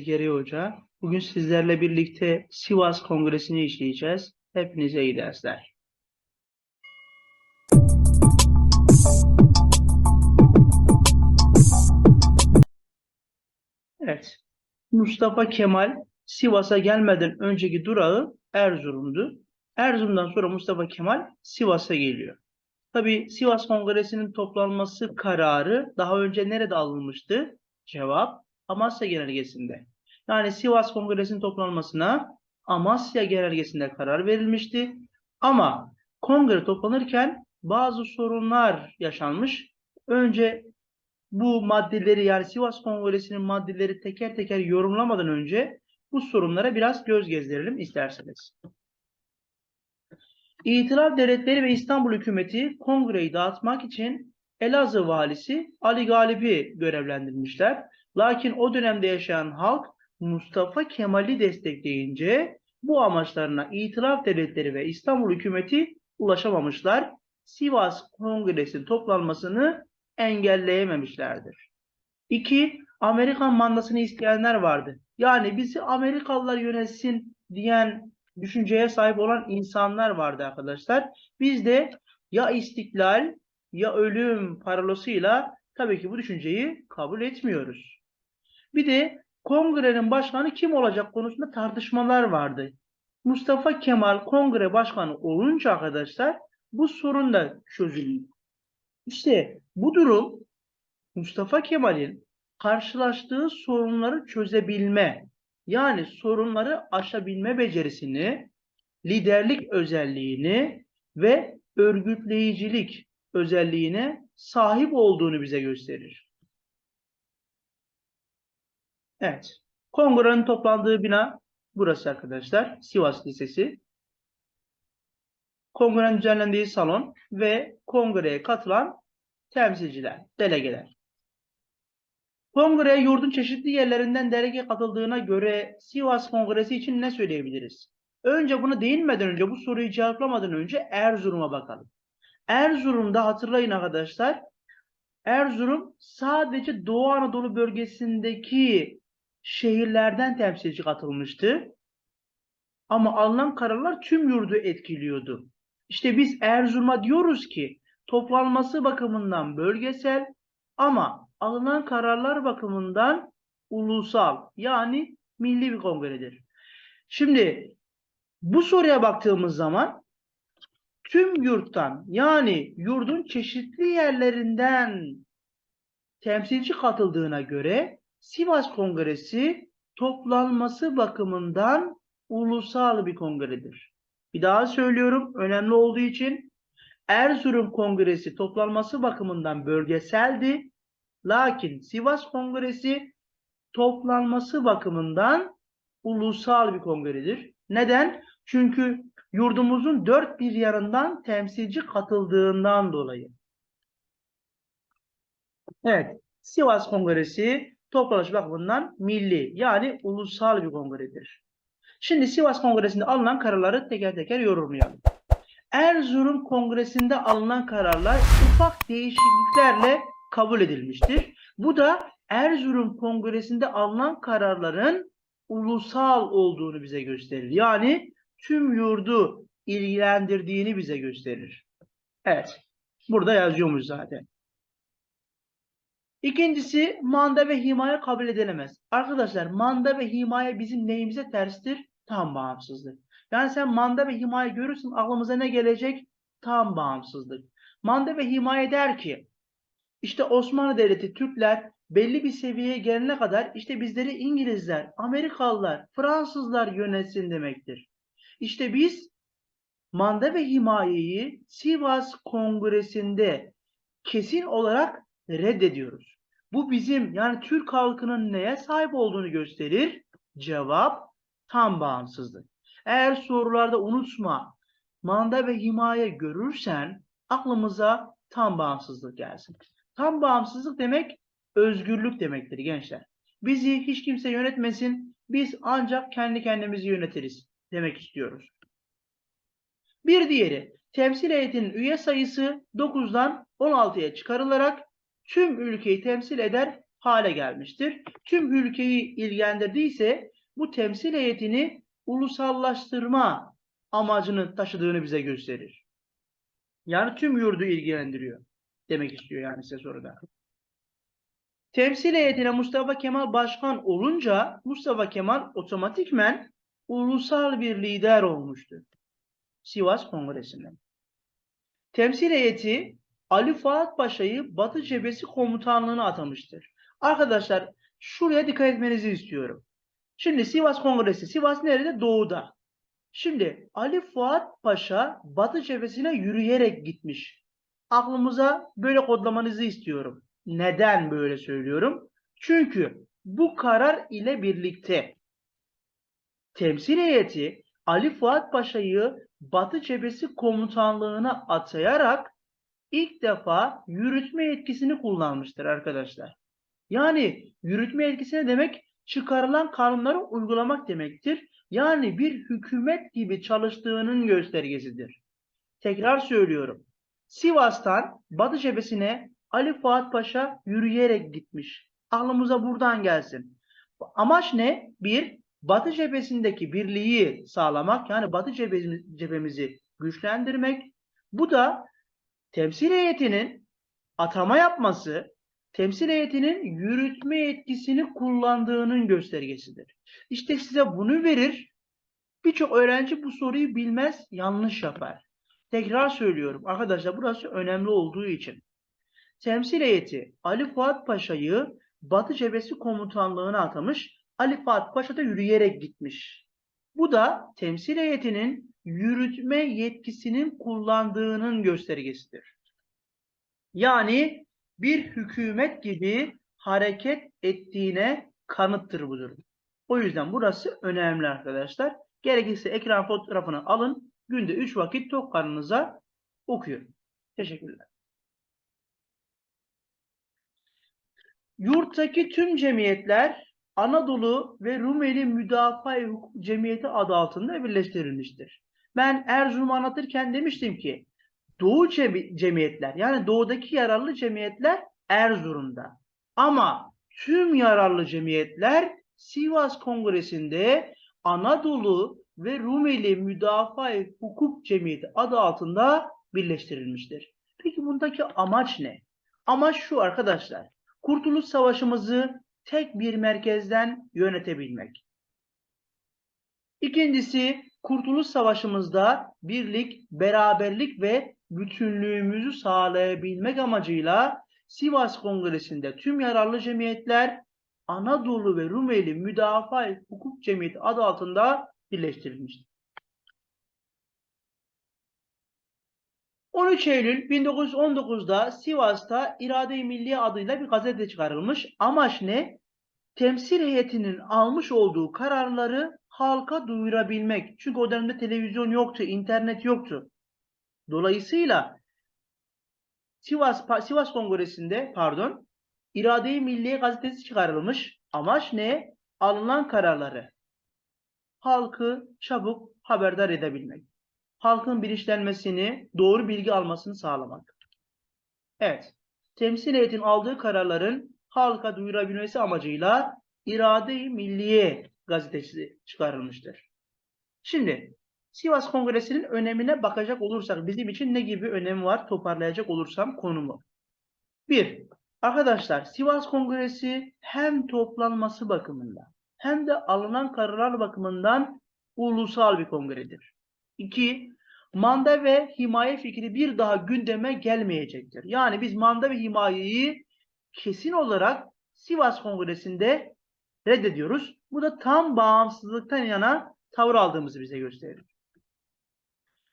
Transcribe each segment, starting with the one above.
Zekeriya Hoca. Bugün sizlerle birlikte Sivas Kongresi'ni işleyeceğiz. Hepinize iyi dersler. Evet, Mustafa Kemal Sivas'a gelmeden önceki durağı Erzurum'du. Erzurum'dan sonra Mustafa Kemal Sivas'a geliyor. Tabii Sivas Kongresi'nin toplanması kararı daha önce nerede alınmıştı? Cevap Amasya Genelgesi'nde. Yani Sivas Kongresi'nin toplanmasına Amasya Genelgesi'nde karar verilmişti. Ama kongre toplanırken bazı sorunlar yaşanmış. Önce bu maddeleri yani Sivas Kongresi'nin maddeleri teker teker yorumlamadan önce bu sorunlara biraz göz gezdirelim isterseniz. İtilaf Devletleri ve İstanbul Hükümeti kongreyi dağıtmak için Elazığ valisi Ali Galip'i görevlendirmişler. Lakin o dönemde yaşayan halk Mustafa Kemal'i destekleyince bu amaçlarına İtilaf Devletleri ve İstanbul Hükümeti ulaşamamışlar. Sivas Kongresi toplanmasını engelleyememişlerdir. İki, Amerikan mandasını isteyenler vardı. Yani bizi Amerikalılar yönetsin diyen düşünceye sahip olan insanlar vardı arkadaşlar. Biz de ya istiklal ya ölüm parolasıyla tabii ki bu düşünceyi kabul etmiyoruz. Bir de kongrenin başkanı kim olacak konusunda tartışmalar vardı. Mustafa Kemal kongre başkanı olunca arkadaşlar bu sorun da çözülüyor. İşte bu durum Mustafa Kemal'in karşılaştığı sorunları çözebilme, yani sorunları aşabilme becerisini, liderlik özelliğini ve örgütleyicilik özelliğine sahip olduğunu bize gösterir. Evet. Kongrenin toplandığı bina burası arkadaşlar. Sivas Lisesi. Kongrenin düzenlendiği salon ve kongreye katılan temsilciler, delegeler. Kongreye yurdun çeşitli yerlerinden delege katıldığına göre Sivas Kongresi için ne söyleyebiliriz? Önce bunu değinmeden önce, bu soruyu cevaplamadan önce Erzurum'a bakalım. Erzurum'da hatırlayın arkadaşlar, Erzurum sadece Doğu Anadolu bölgesindeki şehirlerden temsilci katılmıştı. Ama alınan kararlar tüm yurdu etkiliyordu. İşte biz Erzurum'a diyoruz ki toplanması bakımından bölgesel ama alınan kararlar bakımından ulusal yani milli bir kongredir. Şimdi bu soruya baktığımız zaman tüm yurttan yani yurdun çeşitli yerlerinden temsilci katıldığına göre Sivas Kongresi toplanması bakımından ulusal bir kongredir. Bir daha söylüyorum önemli olduğu için Erzurum Kongresi toplanması bakımından bölgeseldi. Lakin Sivas Kongresi toplanması bakımından ulusal bir kongredir. Neden? Çünkü yurdumuzun dört bir yanından temsilci katıldığından dolayı. Evet, Sivas Kongresi toplanış bakımından milli yani ulusal bir kongredir. Şimdi Sivas Kongresi'nde alınan kararları teker teker yorumlayalım. Erzurum Kongresi'nde alınan kararlar ufak değişikliklerle kabul edilmiştir. Bu da Erzurum Kongresi'nde alınan kararların ulusal olduğunu bize gösterir. Yani tüm yurdu ilgilendirdiğini bize gösterir. Evet. Burada yazıyormuş zaten. İkincisi manda ve himaye kabul edilemez. Arkadaşlar manda ve himaye bizim neyimize terstir? Tam bağımsızlık. Yani sen manda ve himaye görürsün aklımıza ne gelecek? Tam bağımsızlık. Manda ve himaye der ki işte Osmanlı Devleti Türkler belli bir seviyeye gelene kadar işte bizleri İngilizler, Amerikalılar, Fransızlar yönetsin demektir. İşte biz manda ve himayeyi Sivas Kongresi'nde kesin olarak reddediyoruz. Bu bizim yani Türk halkının neye sahip olduğunu gösterir. Cevap tam bağımsızlık. Eğer sorularda unutma manda ve himaye görürsen aklımıza tam bağımsızlık gelsin. Tam bağımsızlık demek özgürlük demektir gençler. Bizi hiç kimse yönetmesin, biz ancak kendi kendimizi yönetiriz demek istiyoruz. Bir diğeri, temsil heyetinin üye sayısı 9'dan 16'ya çıkarılarak tüm ülkeyi temsil eder hale gelmiştir. Tüm ülkeyi ilgilendirdiyse bu temsil heyetini ulusallaştırma amacını taşıdığını bize gösterir. Yani tüm yurdu ilgilendiriyor demek istiyor yani size soruda. Temsil heyetine Mustafa Kemal başkan olunca Mustafa Kemal otomatikmen ulusal bir lider olmuştur. Sivas Kongresi'nden. Temsil heyeti Ali Fuat Paşa'yı Batı Cephesi komutanlığına atamıştır. Arkadaşlar şuraya dikkat etmenizi istiyorum. Şimdi Sivas Kongresi, Sivas nerede? Doğuda. Şimdi Ali Fuat Paşa Batı cephesine yürüyerek gitmiş. Aklımıza böyle kodlamanızı istiyorum. Neden böyle söylüyorum? Çünkü bu karar ile birlikte temsil heyeti Ali Fuat Paşa'yı Batı cephesi komutanlığına atayarak ilk defa yürütme yetkisini kullanmıştır arkadaşlar. Yani yürütme yetkisi ne demek? Çıkarılan kanunları uygulamak demektir. Yani bir hükümet gibi çalıştığının göstergesidir. Tekrar söylüyorum. Sivas'tan Batı cephesine Ali Fuat Paşa yürüyerek gitmiş. Aklımıza buradan gelsin. Amaç ne? Bir, Batı cephesindeki birliği sağlamak yani Batı cephemizi güçlendirmek. Bu da temsil heyetinin atama yapması, temsil heyetinin yürütme yetkisini kullandığının göstergesidir. İşte size bunu verir. Birçok öğrenci bu soruyu bilmez, yanlış yapar. Tekrar söylüyorum arkadaşlar burası önemli olduğu için. Temsil heyeti Ali Fuat Paşa'yı Batı Cephesi komutanlığına atamış. Ali Fuat Paşa da yürüyerek gitmiş. Bu da temsil heyetinin yürütme yetkisinin kullandığının göstergesidir. Yani bir hükümet gibi hareket ettiğine kanıttır bu durum. O yüzden burası önemli arkadaşlar. Gerekirse ekran fotoğrafını alın. Günde 3 vakit tok karnınıza okuyun. Teşekkürler. Yurttaki tüm cemiyetler Anadolu ve Rumeli Müdafaa Cemiyeti adı altında birleştirilmiştir. Ben Erzurum'u anlatırken demiştim ki Doğu cemiyetler yani doğudaki yararlı cemiyetler Erzurum'da. Ama tüm yararlı cemiyetler Sivas Kongresi'nde Anadolu ve Rumeli Müdafaa Hukuk Cemiyeti adı altında birleştirilmiştir. Peki bundaki amaç ne? Amaç şu arkadaşlar. Kurtuluş Savaşımızı tek bir merkezden yönetebilmek. İkincisi, Kurtuluş Savaşımızda birlik, beraberlik ve bütünlüğümüzü sağlayabilmek amacıyla Sivas Kongresi'nde tüm yararlı cemiyetler Anadolu ve Rumeli Müdafaa Hukuk Cemiyeti adı altında birleştirilmiştir. 13 Eylül 1919'da Sivas'ta İrade-i Milliye adıyla bir gazete çıkarılmış. Amaç ne? Temsil heyetinin almış olduğu kararları halka duyurabilmek. Çünkü o dönemde televizyon yoktu, internet yoktu. Dolayısıyla Sivas Sivas Kongresi'nde pardon İrade-i Milliye gazetesi çıkarılmış. Amaç ne? Alınan kararları halkı çabuk haberdar edebilmek. Halkın bilinçlenmesini, doğru bilgi almasını sağlamak. Evet. Temsil heyetin aldığı kararların halka duyurabilmesi amacıyla İrade-i Milliye gazetesi çıkarılmıştır. Şimdi Sivas Kongresi'nin önemine bakacak olursak bizim için ne gibi önemi var toparlayacak olursam konumu. Bir, arkadaşlar Sivas Kongresi hem toplanması bakımından hem de alınan kararlar bakımından ulusal bir kongredir. İki, manda ve himaye fikri bir daha gündeme gelmeyecektir. Yani biz manda ve himayeyi kesin olarak Sivas Kongresi'nde reddediyoruz. Bu da tam bağımsızlıktan yana tavır aldığımızı bize gösterir.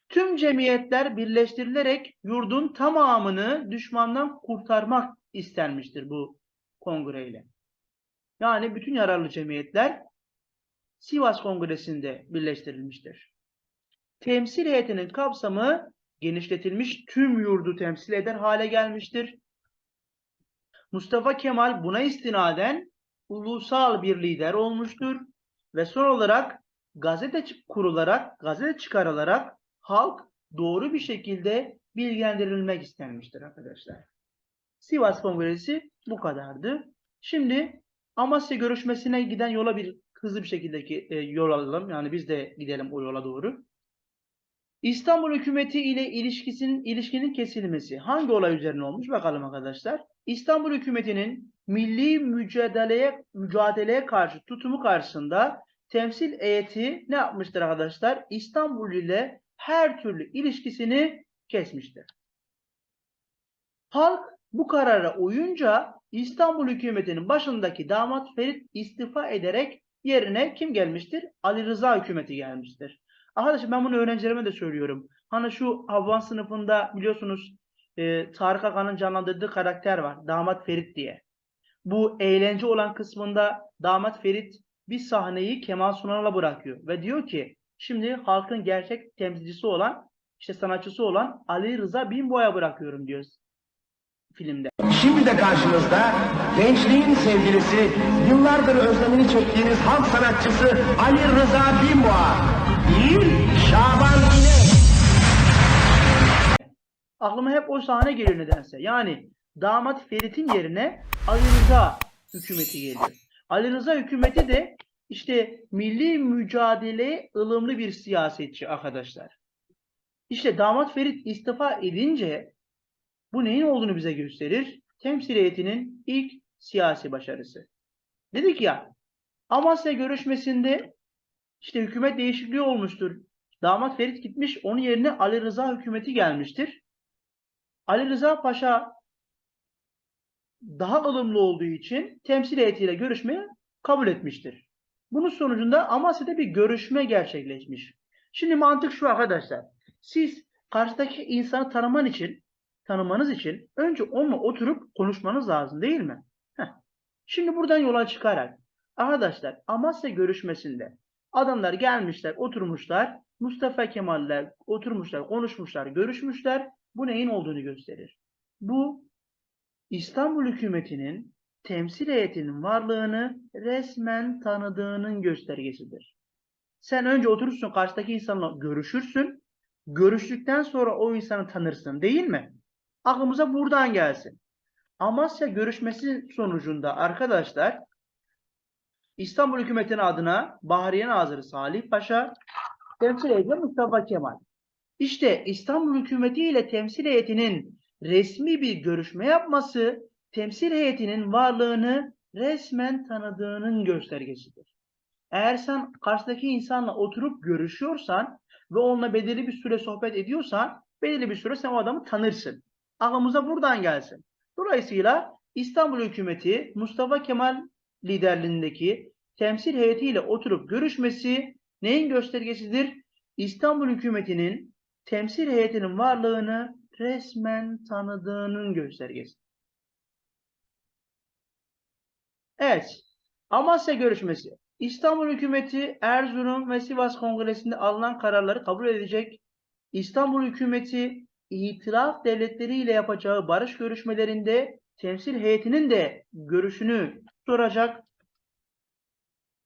Tüm cemiyetler birleştirilerek yurdun tamamını düşmandan kurtarmak istenmiştir bu kongreyle. Yani bütün yararlı cemiyetler Sivas Kongresi'nde birleştirilmiştir. Temsil heyetinin kapsamı genişletilmiş tüm yurdu temsil eder hale gelmiştir. Mustafa Kemal buna istinaden ulusal bir lider olmuştur ve son olarak gazete kurularak, gazete çıkarılarak halk doğru bir şekilde bilgilendirilmek istenmiştir arkadaşlar. Sivas Kongresi bu kadardı. Şimdi Amasya görüşmesine giden yola bir hızlı bir şekilde ki- e, yol alalım. Yani biz de gidelim o yola doğru. İstanbul hükümeti ile ilişkisinin ilişkinin kesilmesi hangi olay üzerine olmuş bakalım arkadaşlar. İstanbul hükümetinin milli mücadeleye mücadeleye karşı tutumu karşısında temsil heyeti ne yapmıştır arkadaşlar? İstanbul ile her türlü ilişkisini kesmiştir. Halk bu karara uyunca İstanbul hükümetinin başındaki damat Ferit istifa ederek yerine kim gelmiştir? Ali Rıza hükümeti gelmiştir. Arkadaşlar ben bunu öğrencilerime de söylüyorum. Hani şu Havvan sınıfında biliyorsunuz e, Tarık Akan'ın canlandırdığı karakter var. Damat Ferit diye. Bu eğlence olan kısmında damat Ferit bir sahneyi Kemal Sunal'a bırakıyor. Ve diyor ki şimdi halkın gerçek temsilcisi olan işte sanatçısı olan Ali Rıza Binboy'a bırakıyorum diyor filmde. Şimdi de karşınızda gençliğin sevgilisi, yıllardır özlemini çektiğiniz halk sanatçısı Ali Rıza Binboğa. Değil, Şaban İnek. Aklıma hep o sahne geliyor nedense. Yani damat Ferit'in yerine Ali Rıza hükümeti geliyor. Ali Rıza hükümeti de işte milli mücadeleye ılımlı bir siyasetçi arkadaşlar. İşte damat Ferit istifa edince bu neyin olduğunu bize gösterir? Temsil heyetinin ilk siyasi başarısı. Dedik ya Amasya görüşmesinde işte hükümet değişikliği olmuştur. Damat Ferit gitmiş, onun yerine Ali Rıza hükümeti gelmiştir. Ali Rıza Paşa daha ılımlı olduğu için temsil heyetiyle görüşmeyi kabul etmiştir. Bunun sonucunda Amasya'da bir görüşme gerçekleşmiş. Şimdi mantık şu arkadaşlar. Siz karşıdaki insanı tanıman için, tanımanız için önce onunla oturup konuşmanız lazım değil mi? Heh. Şimdi buradan yola çıkarak arkadaşlar Amasya görüşmesinde adamlar gelmişler, oturmuşlar. Mustafa Kemal'ler oturmuşlar, konuşmuşlar, görüşmüşler. Bu neyin olduğunu gösterir. Bu İstanbul hükümetinin temsil heyetinin varlığını resmen tanıdığının göstergesidir. Sen önce oturursun karşıdaki insanla görüşürsün. Görüştükten sonra o insanı tanırsın değil mi? Aklımıza buradan gelsin. Amasya görüşmesi sonucunda arkadaşlar İstanbul hükümetinin adına Bahriye Nazırı Salih Paşa, temsil heyeti Mustafa Kemal. İşte İstanbul hükümeti ile temsil heyetinin resmi bir görüşme yapması temsil heyetinin varlığını resmen tanıdığının göstergesidir. Eğer sen karşıdaki insanla oturup görüşüyorsan ve onunla belirli bir süre sohbet ediyorsan belirli bir süre sen o adamı tanırsın. Aklımıza buradan gelsin. Dolayısıyla İstanbul hükümeti Mustafa Kemal liderliğindeki temsil heyetiyle oturup görüşmesi neyin göstergesidir? İstanbul hükümetinin temsil heyetinin varlığını resmen tanıdığının göstergesi. Evet. Amasya görüşmesi. İstanbul hükümeti Erzurum ve Sivas Kongresi'nde alınan kararları kabul edecek. İstanbul hükümeti itilaf devletleriyle yapacağı barış görüşmelerinde temsil heyetinin de görüşünü soracak.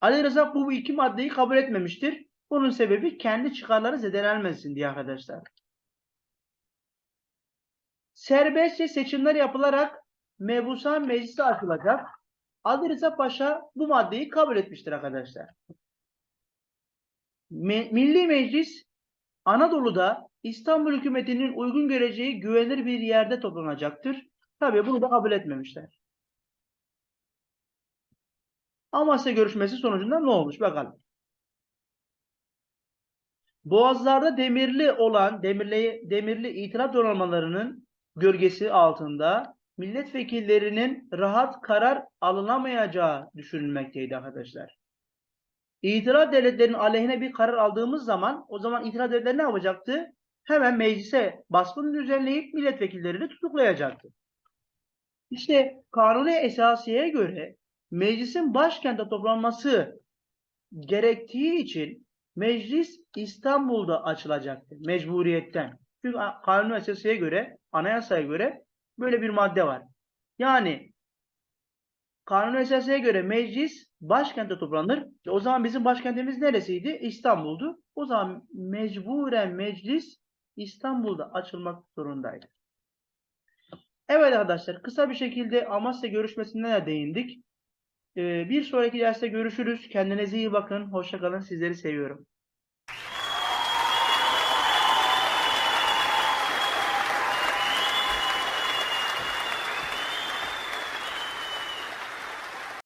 Ali Rıza bu iki maddeyi kabul etmemiştir. Bunun sebebi kendi çıkarları zedelenmesin diye arkadaşlar. Serbestçe seçimler yapılarak mebusan meclisi açılacak. Ali Rıza Paşa bu maddeyi kabul etmiştir arkadaşlar. Me- Milli Meclis Anadolu'da İstanbul hükümetinin uygun göreceği güvenilir bir yerde toplanacaktır. Tabii bunu da kabul etmemişler. Amasya görüşmesi sonucunda ne olmuş bakalım. Boğazlarda demirli olan demirli, demirli itilaf donanmalarının gölgesi altında milletvekillerinin rahat karar alınamayacağı düşünülmekteydi arkadaşlar. İtilaf devletlerinin aleyhine bir karar aldığımız zaman o zaman itilaf devletleri ne yapacaktı? Hemen meclise baskın düzenleyip milletvekillerini tutuklayacaktı. İşte kanuni esasiyeye göre meclisin başkente toplanması gerektiği için meclis İstanbul'da açılacaktı mecburiyetten. Çünkü kanun esasiyeye göre, anayasaya göre böyle bir madde var. Yani kanun esasiyeye göre meclis başkente toplanır. E o zaman bizim başkentimiz neresiydi? İstanbul'du. O zaman mecburen meclis İstanbul'da açılmak zorundaydı. Evet arkadaşlar kısa bir şekilde Amasya görüşmesine de değindik. Ee, bir sonraki derste görüşürüz. Kendinize iyi bakın. Hoşça kalın. Sizleri seviyorum.